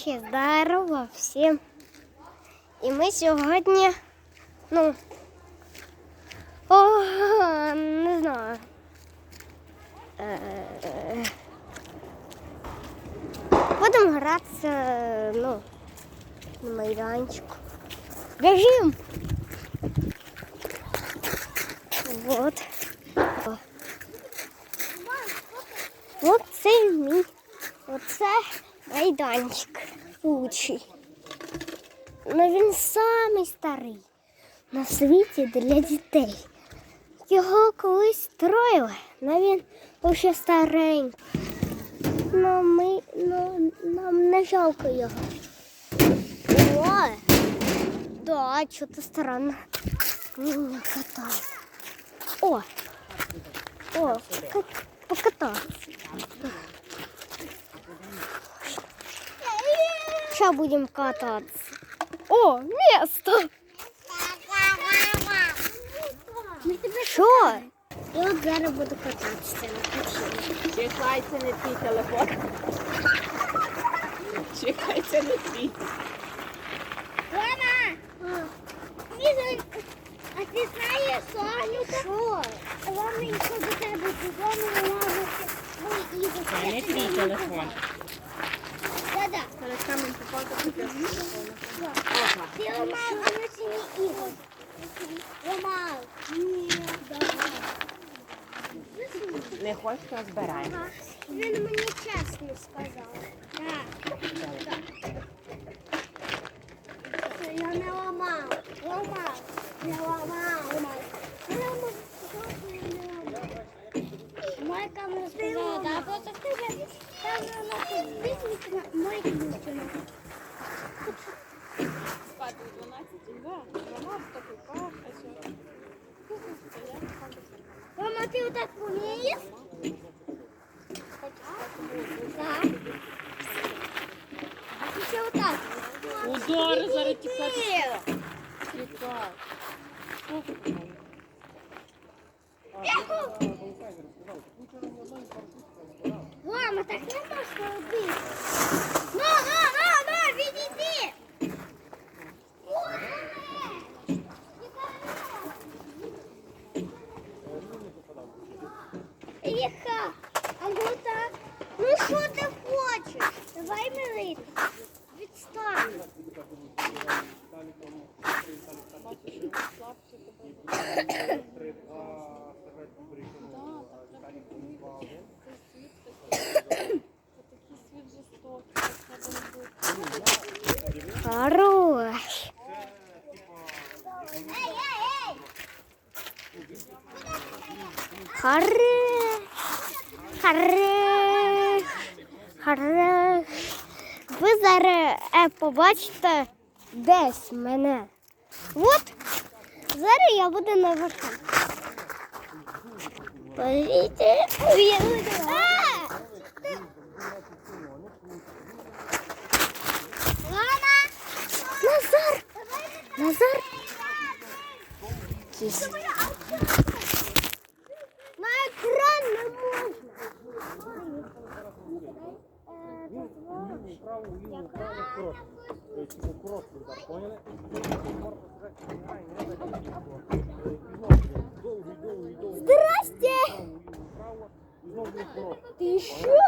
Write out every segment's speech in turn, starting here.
Здорово всім. І ми сьогодні, ну, о, не знаю. Е, Будемо гратися, ну, на майданчику. Біжим! Вот. О. Вот це мій. Оце майданчик лучший. Ну він самий старий на світі для дітей. Його колись строїли, але він вже старенький. Ну, ми, ну, нам не жалко його. О, да, що-то странно. Не катає. О, о, как- покататься. Сейчас будем кататься. О, место! Що? Я от зараз буду кататися на качелі. Чекай, це не твій телефон. Чекай, це не твій. Мама, а ти знаєш Сонюка? Що? Вона йшла до тебе додому, вона мої ігри. Це не твій телефон. Не хочеш, то збирай. Він мені чесно сказав. Іха, а ну так. Ну що ти хочеш? Давай милити. Відстань. Хорош. Хорош. Хорош. Хорош. Ви зараз е, побачите десь мене. От зараз я буду на верху. Подивіться. Назар! Назар! Тише. На екран не можна. Здрасте! Ти що?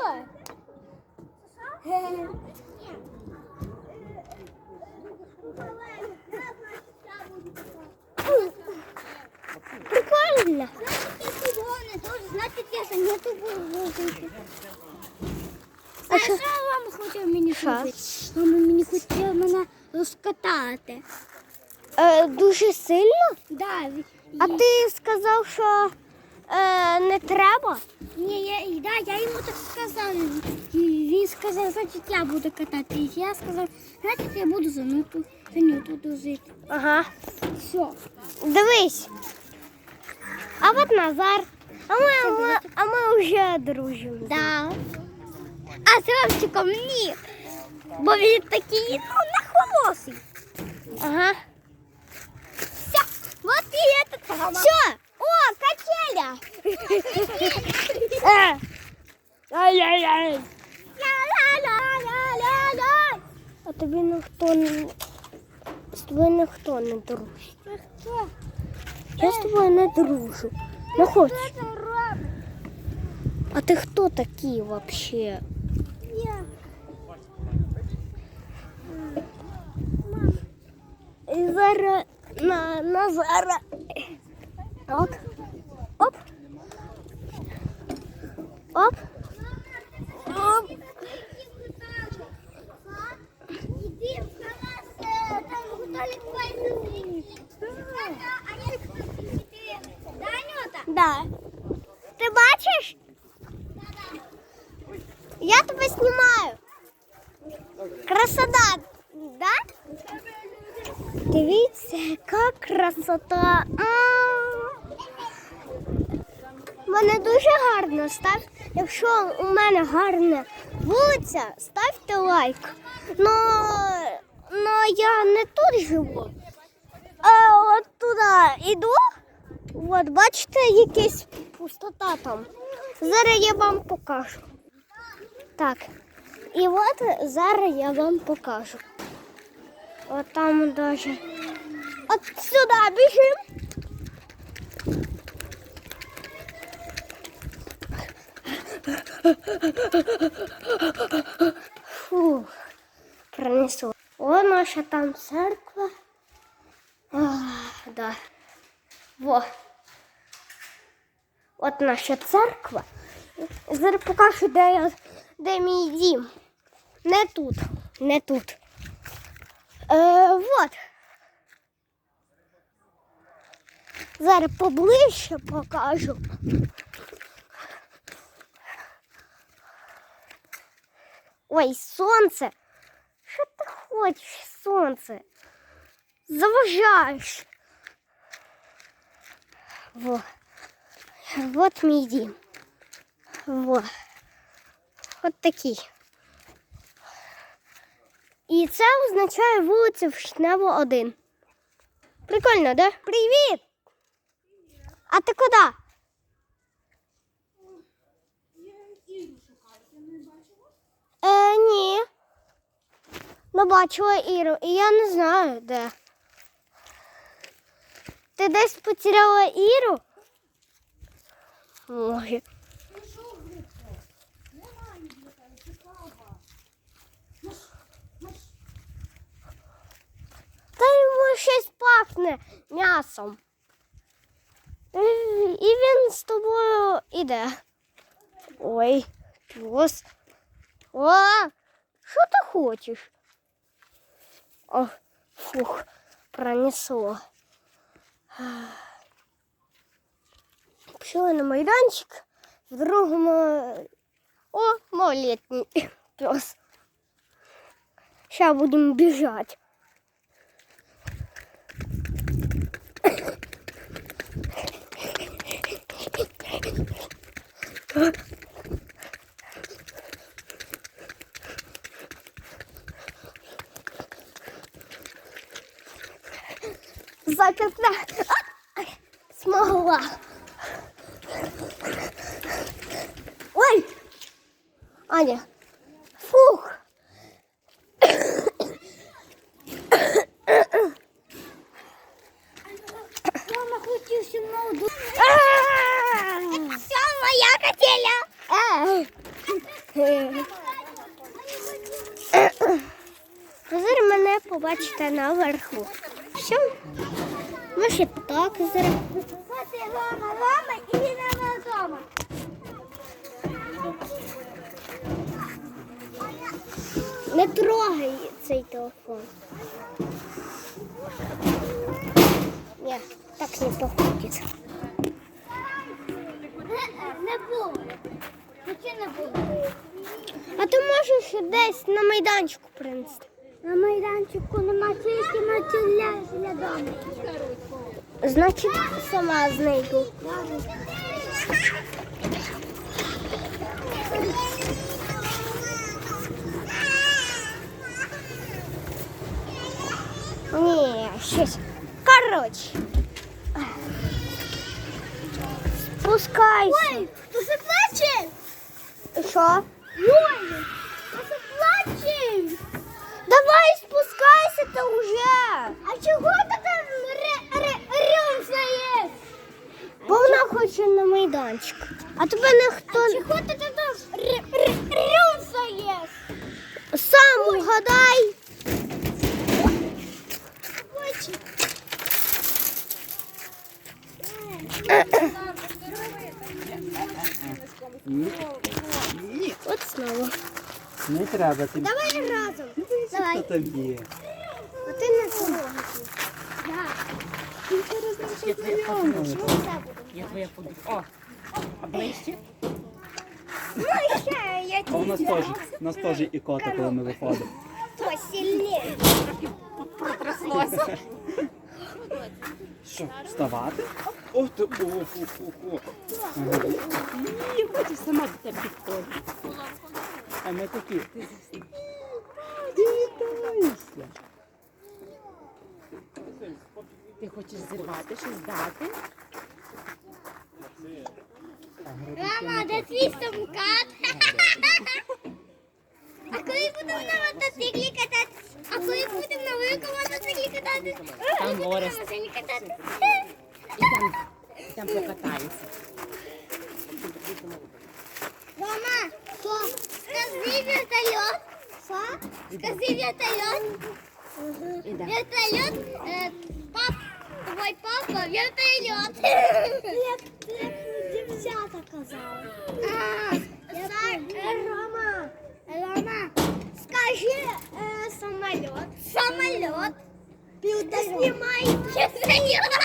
Прикольно. Значить, я саніту буду робити. А що? мама хотіла мені зробити? Мама мені хотіла мене розкатати. Е, дуже сильно? Да, А ти сказав, що е, не треба? Ні, я, да, я йому так сказала. Він сказав, значить я буду кататись. Я сказав, значить я буду за нюту, за нюту дожити. Ага. Все. Дивись. А от Назар. А ми, ми- а ми вже дружимо. Да. А з Ромчиком ні. Бо він такий, ну, нахолосий. Ага. Все. Вот і этот. Все. О, качеля. Е. Ай-яй-яй. Ля-ля-ля-ля-ля-ля. тобі ніхто не з тобою ніхто не дружить. Я з тобою не дружу. Не хочу. Ти робиш? А ти хто такий взагалі? Я. І зараз на Назара. Оп. Оп. Оп. Оп. Іди в клас, е, там готові твої А я Да, Анюта? Да. Ти бачиш? Я тебе знімаю. Красота, да? Дивіться, яка красота. Мене дуже гарно. Став, якщо у мене гарна вулиця, ставте лайк. Но, но я не тут живу. А от туди іду. От, бачите, якась пустота там. Зараз я вам покажу. Так. І от зараз я вам покажу. От там даже. От сюди біжим. Фух, пронесло. О, наша там церква. Ах, да. Во. От наша церква. Зараз покажу, де, я, де мій дім. Не тут. Не тут. Е, вот. Зараз поближче покажу. Ой, сонце. Що ти хочеш, сонце? Заважаєш. Во. Вот мій дім. Во. От такий. І це означає вулиця Вишнево 1. Прикольно, да? Привіт! А ти куди? Е, ні. Не бачила Іру, і я не знаю де. Ти десь потеряла Іру? Може. Та йому щось пахне м'ясом. І він з тобою іде. Ой, пес. О, що ти хочеш? О, фух, пронесло. Пішли на майданчик. В другому. О, малолетний пес. Сейчас будем бежать. Заперта. А, Смогла. Ой! Аня. Фух. Мама хотів зі мною ду- А! Все, моя котеля. Е. Зараз мене побачите наверху. Все. Ми ще так зараз. Ось лама, лама і не вдома. Не трогай цей телефон. Ні, так не походить. Не, не було. Чи не було? А ти можеш десь на майданчику принести. На майданчику нема тільки на тіля для дому. Значить, сама знайду. Ні, щось. Коротше. Спускайся. Ой, хто це плаче? Що? Ой, хто це плаче? Давай Романчик. А тебе ніхто Чого ти там рюсаєш? сам угадай. Ні, ні, От знову. Ти Давай разом. хто тобі? А ти не трогай. Я твоя подруга. О, а ближче? Ну ще я А у нас теж, у нас теж ікота, коли ми виходимо. посильніше. Протряслося. Що, вставати? Ох ти, ох, ох, ох. Ага. Ні, хочу сама до тебе підходити. А ми такі. Ти. Ти хочеш зірвати, щось дати? Мама, де твій самокат? А коли будемо на мотоциклі кататися? А коли будемо на великому мотоциклі кататися? Там море. І там, там покатаємося. Мама, що? Скажи вертольот. Що? Скажи вертольот. Вертольот. Е, пап, твой папа вертольот. Дівчата казали. Рома, Рома, скажи е, самоліт. Самоліт. Ти знімай вертольот.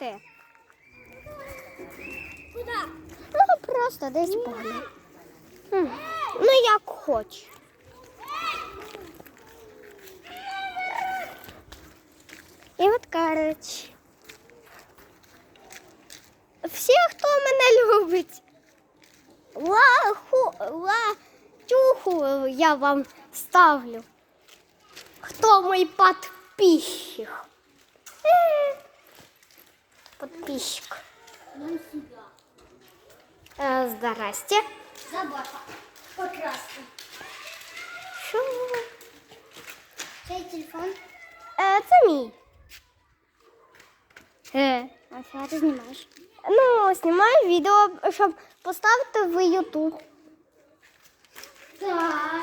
Гуляти. Куда? Ну, просто десь погуляємо. М, Ну, як хоч. І от коротше. Всі, хто мене любить. Лаху, латюху я вам ставлю. Хто мій подписчик? Е, Подписчик. Е, Здрасте. Забаха. Покрасно. Що? Чей телефон? Е, Це мій. Е, А що ти знімаєш? Ну, знімаю відео, щоб поставити в YouTube. Так.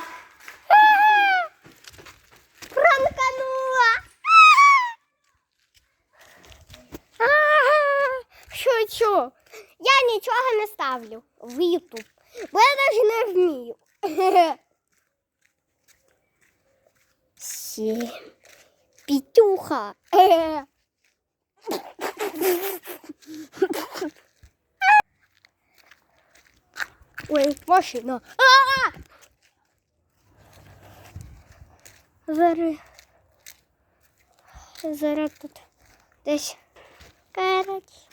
Е, Я нічого не ставлю в YouTube. Бо я навіть не вмію. Сім. Пітюха. Ой, машина. Зараз. Зараз тут десь. Короче.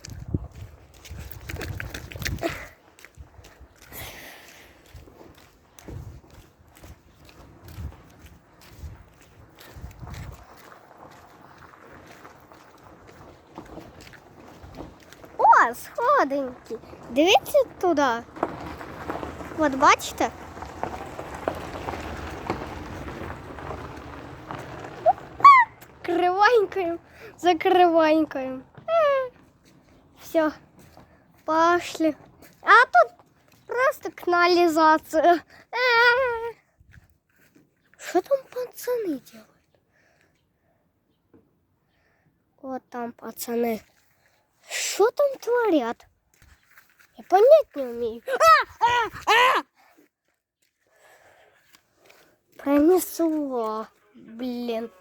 сходинки. Дивіться туди. От бачите? Кривенькою, закривенькою. Все, пошли. А тут просто канализация. Что там пацаны делают? Вот там пацаны. Что там творят? Понять не умею. Пронесло. Блин.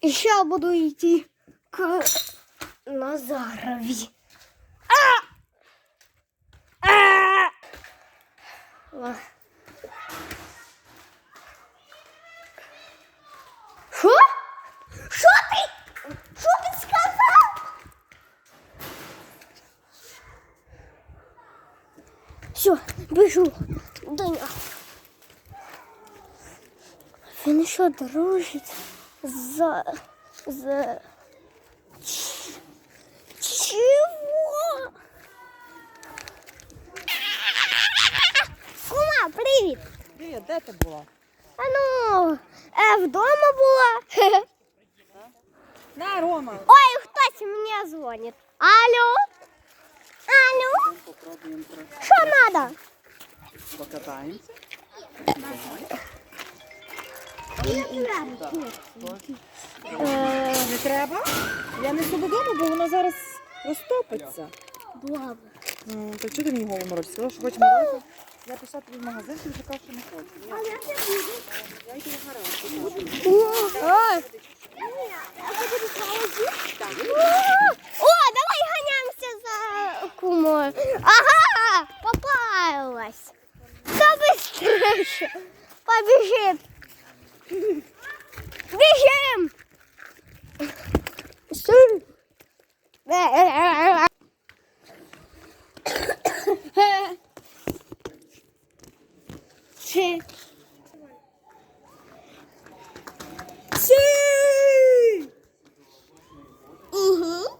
Еще буду идти к Назарове. А! А! Ла. Що? Що ти? Що ти сказав? Все, біжу до нього. Він що дружить за... за... Ч- Чего? Кума, привіт! Привіт, де ти була? А ну, е, вдома була. На, Рома. Ой, хтось мені дзвонить. Алло? Алло? Попробуємо трохи Що надо? покатаємося. Е, Не треба? Я несу додому, бо воно зараз розтопиться. Добре. То чого ти мені голову морочиш? Сказала, що хочеш морозиво? Я пішла тобі в магазин, ти вже кажеш, що не хочеш. Я йду в гараж. Ой. О, давай гоняемся за кумой. Ага, попалась. Да быстрее. Побежим. Бежим. Су. Сі. Сі. Угу.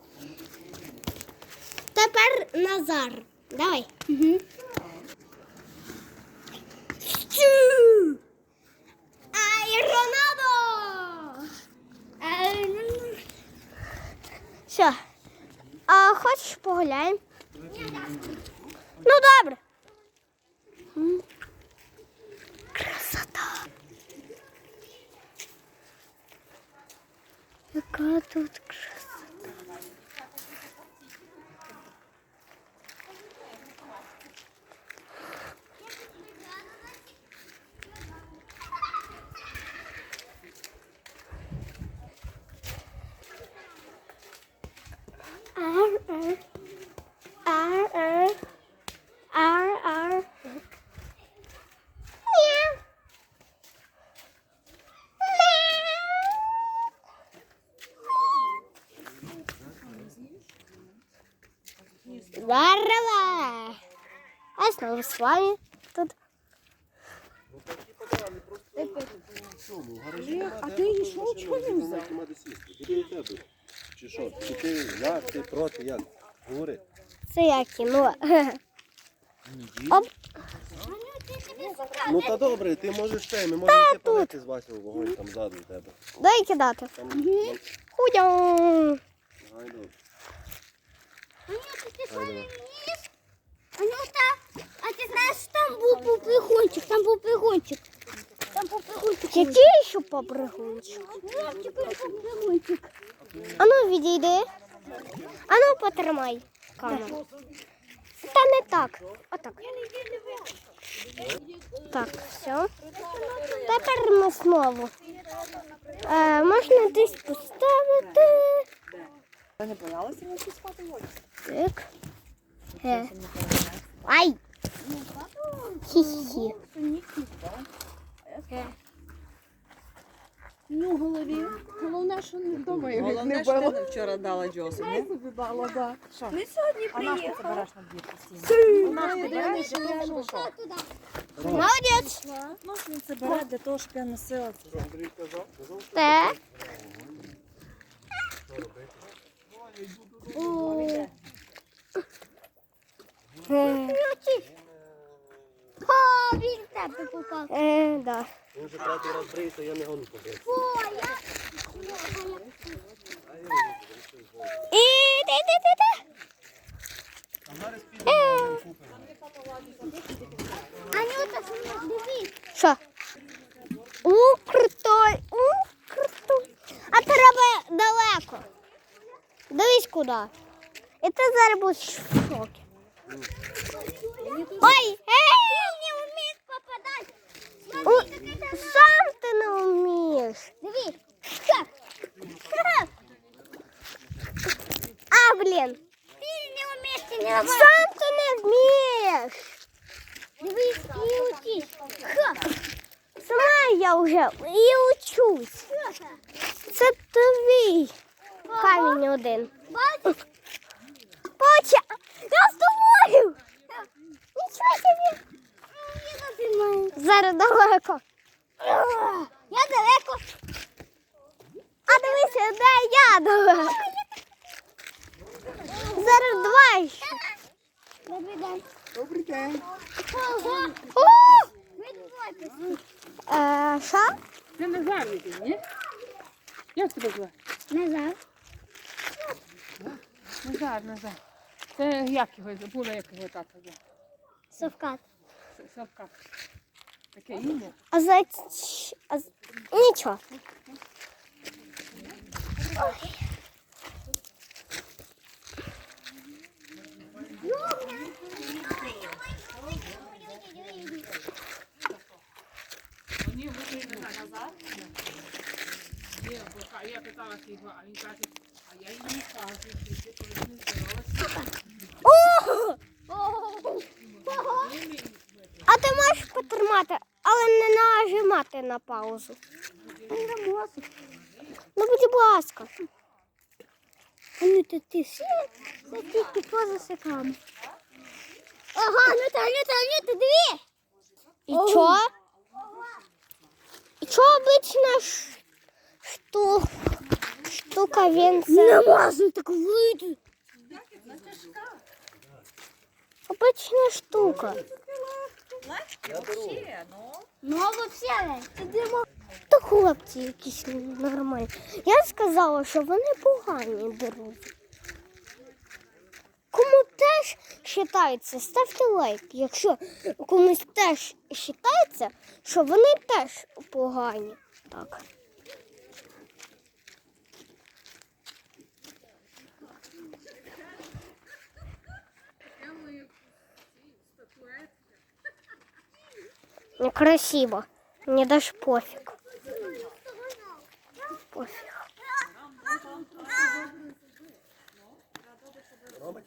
Тепер Назар. Давай. Угу. А снова с вами тут. А ти йшов, чого не взяв? Тут? Чи що? Чи ти як, ти проти, як? Говори. Це я кіно. Оп. Ну та добре, ти можеш ще, ми можемо йти палити з Васю вогонь там ззаду у тебе. Дай кидати. Там, Худя. гайду. Гайду. Анюта, а ти знаєш, там був попригунчик, там був пригунчик. Там був пригунчик. Який ще попригунчик? Вовчик, попригунчик. Ану, відійди. Ану, потримай камеру. Та не так. Отак. Так, все. Тепер ми знову. Е, можна десь поставити. Спати Так. Е. Ай! Хі-хі. Ну, в голові. Головне, що не вдома його Головне, не що було. ти вчора дала Джосу, ні? собі дала, да. Що? Ми сьогодні А наш ти приїхали. береш на двір постійно? Ну, Наш ти береш, що для того, щоб що? Молодець. Ну, ж він це бере для того, щоб я носила. Те. О, він попав. Е, да. Він вже третій раз бриється, я не гоню побити. О, я... І ти, ти, ти, ти. Анюта, дивись. Що? У, крутой, у, крутой. А треба далеко. Дивись куди. І ти зараз будеш в шокі. Ой, ей! не вмієш попадати. У, сам ти не вмієш. Дивись. Ха. Ха. А, блін. Ти не вмієш, ти не робиш. Сам ти не вмієш. Дивись і учись. Ха. Сама я вже і учусь. Це твій камінь один. Бачиш? Поча! Я з тобою! Нічого собі! Зараз далеко. Я далеко. А дивися, де я далеко. Зараз два ще. Добрий день. Добрий день. Е, Що? Це Назар ні? Як тебе звати? Назад. Назар, Назар. Це як його забула, як його тата звати? Совкат. С- Савка. Таке ім'я. А за... А... з- Нічого. Ні, ви не Назар. Ні, бо ка- я питала його, а він каже, а я їй не кажу, що нажимати на паузу. Ну, будь ласка. Ну ти ти всі це тільки поза секами. Ага, ну та, ну та, ну та, диви. І чо? І чо обична ш... шту... штука він це... Не можна так вийти. Обична штука. Ну, взагалі, ти дима. То хлопці якісь нормальні. Я сказала, що вони погані беруть. Кому теж вважається, ставте лайк. Якщо комусь теж вважається, що вони теж погані. Так. Некрасиво. Мне даже пофиг. Пофиг. Рома,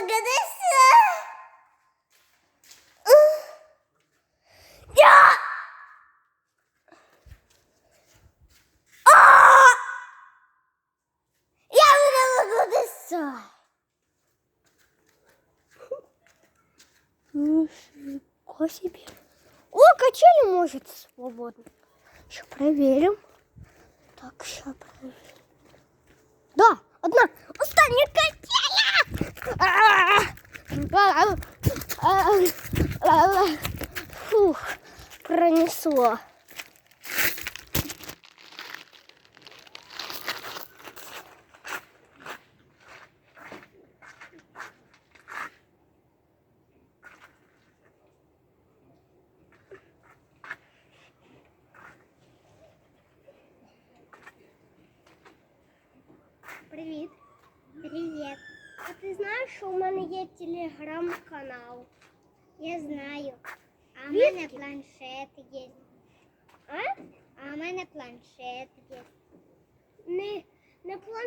вигадається. Я! Вигадається. Нифига себе. О, качели может свободно. Сейчас проверим. Так, сейчас проверим. Да, одна. Качеля. Фух, пронесло.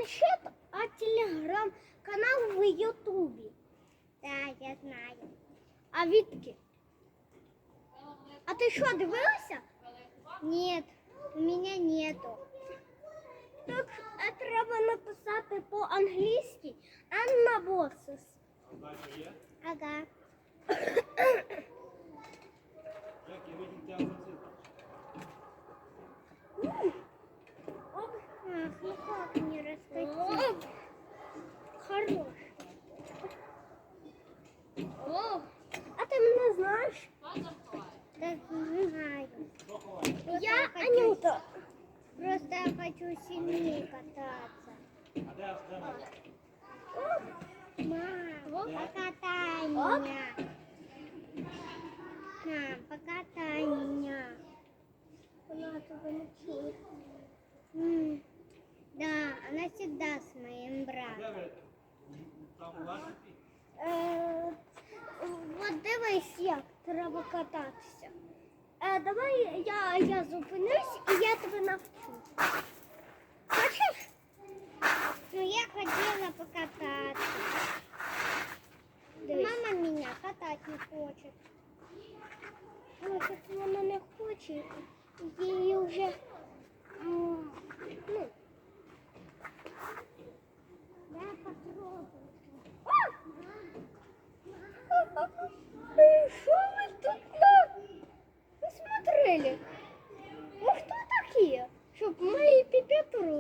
планшет, а телеграм-канал в Ютубі. Так, я знаю. А відки? А ти що, дивилася? Нет, у меня нету. Так а треба написати по-англійськи Анна Босис. Ага. Ах, не раскатить? Хорош. О, а ти мене знаєш? Так знаю. Просто Я хочу- Анюта. Просто я хочу сильнее кататься. Мам, покатай меня. Мам, покатай меня. Вона тебе не чує. Она всегда с моим братом. Е, от дивись, як треба кататися. Е, давай я, я зупинюсь і я тебе навчу. Хочеш? Ну, я хотела покататься. Дивись. Мама меня катать не хочет. Ну, так вона не хоче. Її вже. м, Ну, Що ви тут насмотрели? Ви ну, хто такі? Щоб ми піп'ятру?